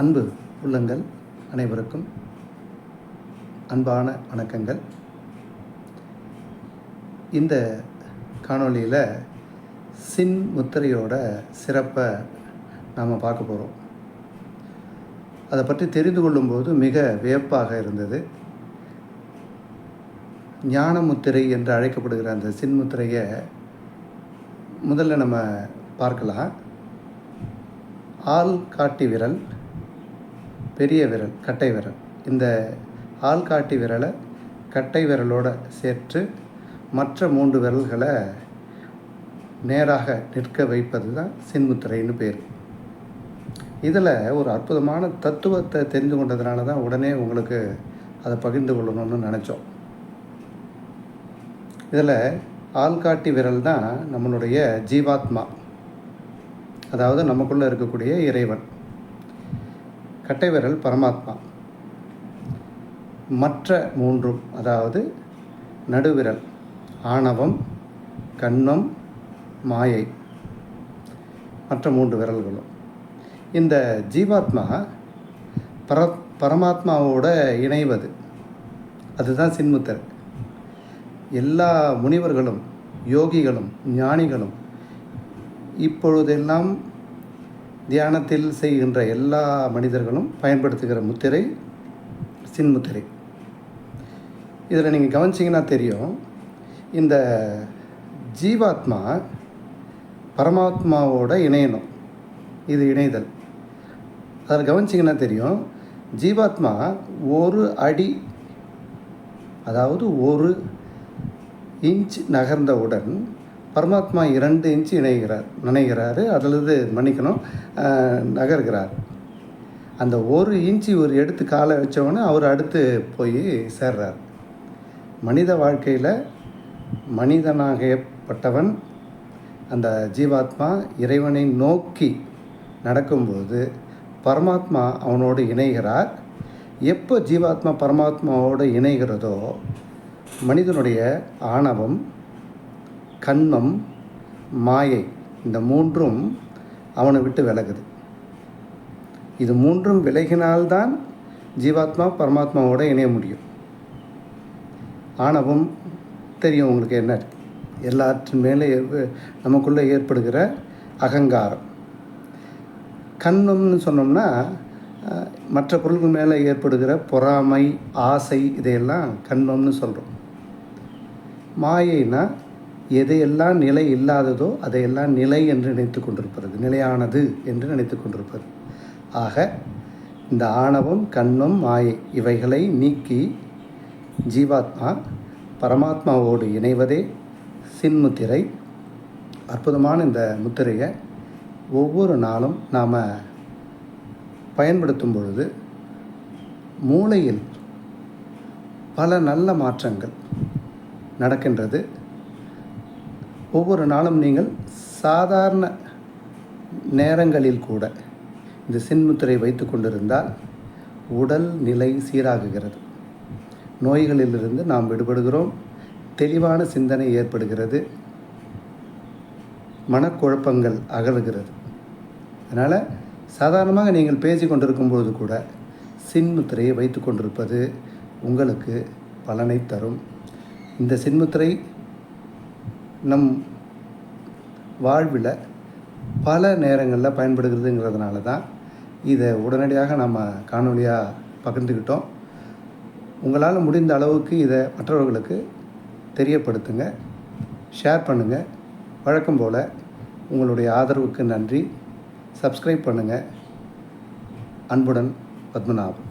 அன்பு உள்ளங்கள் அனைவருக்கும் அன்பான வணக்கங்கள். இந்த காணொளியில் சின் முத்திரையோட சிறப்பை நாம் பார்க்க போகிறோம் அதை பற்றி தெரிந்து கொள்ளும்போது மிக வியப்பாக இருந்தது. ஞான முத்திரை என்று அழைக்கப்படுகிற அந்த சின்முத்திரையை முதல்ல நம்ம பார்க்கலாம். ஆள் காட்டி விரல் பெரிய விரல் கட்டை விரல். இந்த ஆள்காட்டி விரலை கட்டை விரலோடு சேர்த்து மற்ற மூன்று விரல்களை நேராக நிற்க வைப்பது தான் சின்முத்திரைன்னு பேர். இதில் ஒரு அற்புதமான தத்துவத்தை தெரிந்து கொண்டதுனால தான் உடனே உங்களுக்கு அதை பகிர்ந்து கொள்ளணும்னு நினச்சோம். இதில் ஆள்காட்டி விரல் தான் நம்மளுடைய ஜீவாத்மா. அதாவது நமக்குள்ளே இருக்கக்கூடிய இறைவன். கட்டை விரல் பரமாத்மா. மற்ற மூன்றும் அதாவது நடுவிரல் ஆணவம் கண்ணம் மாயை மற்ற மூன்று விரல்களும். இந்த ஜீவாத்மா பர பரமாத்மாவோட இணைவது அதுதான் சின்முத்தர். எல்லா முனிவர்களும் யோகிகளும் ஞானிகளும் இப்பொழுதெல்லாம் தியானத்தில் செய்கின்ற எல்லா மனிதர்களும் பயன்படுத்துகிற முத்திரை சின்முத்திரை இதில் நீங்கள் கவனிச்சிங்கன்னா தெரியும் இந்த ஜீவாத்மா பரமாத்மாவோட இணையணும். இது இணைதல். அதில் கவனிச்சிங்கன்னா தெரியும் ஜீவாத்மா ஒரு அடி அதாவது ஒரு இன்ச் நகர்ந்தவுடன் பரமாத்மா இரண்டு இன்ச்சு இணைகிறார் நினைகிறாரு அதிலிருந்து மன்னிக்கணும் நகர்கிறார். அந்த ஒரு இன்ச்சு ஒரு எடுத்து காலை வச்சவொடனே அவர் அடுத்து போய் சேர்றார். மனித வாழ்க்கையில் மனிதனாகப்பட்டவன் அந்த ஜீவாத்மா இறைவனை நோக்கி நடக்கும்போது பரமாத்மா அவனோடு இணைகிறார். எப்போ ஜீவாத்மா பரமாத்மாவோடு இணைகிறதோ மனிதனுடைய ஆணவம் கண்மம் மாயை இந்த மூன்றும் அவனை விட்டு விலகுது. இது மூன்றும் விலகினால்தான் ஜீவாத்மா பரமாத்மாவோட இணைய முடியும். ஆணவம் தெரியும் உங்களுக்கு என்ன எல்லாற்றின் மேலே நமக்குள்ளே ஏற்படுகிற அகங்காரம். கண்மம்னு சொன்னோம்னா மற்ற பொருள்கள் மேலே ஏற்படுகிற பொறாமை ஆசை இதையெல்லாம் கண்மம்னு சொல்கிறோம் மாயைனா எதையெல்லாம் நிலை இல்லாததோ அதையெல்லாம் நிலை என்று நினைத்து கொண்டிருப்பது நிலையானது என்று நினைத்து கொண்டிருப்பது. ஆக இந்த ஆணவம் கண்ணம் மாயை இவைகளை நீக்கி ஜீவாத்மா பரமாத்மாவோடு இணைவதே சின்முத்திரை. அற்புதமான இந்த முத்திரையை ஒவ்வொரு நாளும் நாம் பயன்படுத்தும் பொழுது மூளையில் பல நல்ல மாற்றங்கள் நடக்கின்றது. ஒவ்வொரு நாளும் நீங்கள் சாதாரண நேரங்களில் கூட இந்த சின்முத்திரை வைத்து கொண்டிருந்தால் உடல் நிலை சீராகுகிறது. நோய்களிலிருந்து நாம் விடுபடுகிறோம். தெளிவான சிந்தனை ஏற்படுகிறது. மனக்குழப்பங்கள் அகலுகிறது. அதனால் சாதாரணமாக நீங்கள் பேசி கொண்டிருக்கும்போது கூட சின்முத்திரையை வைத்து கொண்டிருப்பது உங்களுக்கு பலனை தரும். இந்த சின்முத்திரை நம் வாழ்வில் பல நேரங்களில் பயன்படுகிறதுங்கிறதுனால தான் இதை உடனடியாக நம்ம காணொலியாக பகிர்ந்துக்கிட்டோம் உங்களால் முடிந்த அளவுக்கு இதை மற்றவர்களுக்கு தெரியப்படுத்துங்க ஷேர் பண்ணுங்கள் வழக்கம் போல் உங்களுடைய ஆதரவுக்கு நன்றி. சப்ஸ்கிரைப் பண்ணுங்கள் அன்புடன் பத்மநாபன்.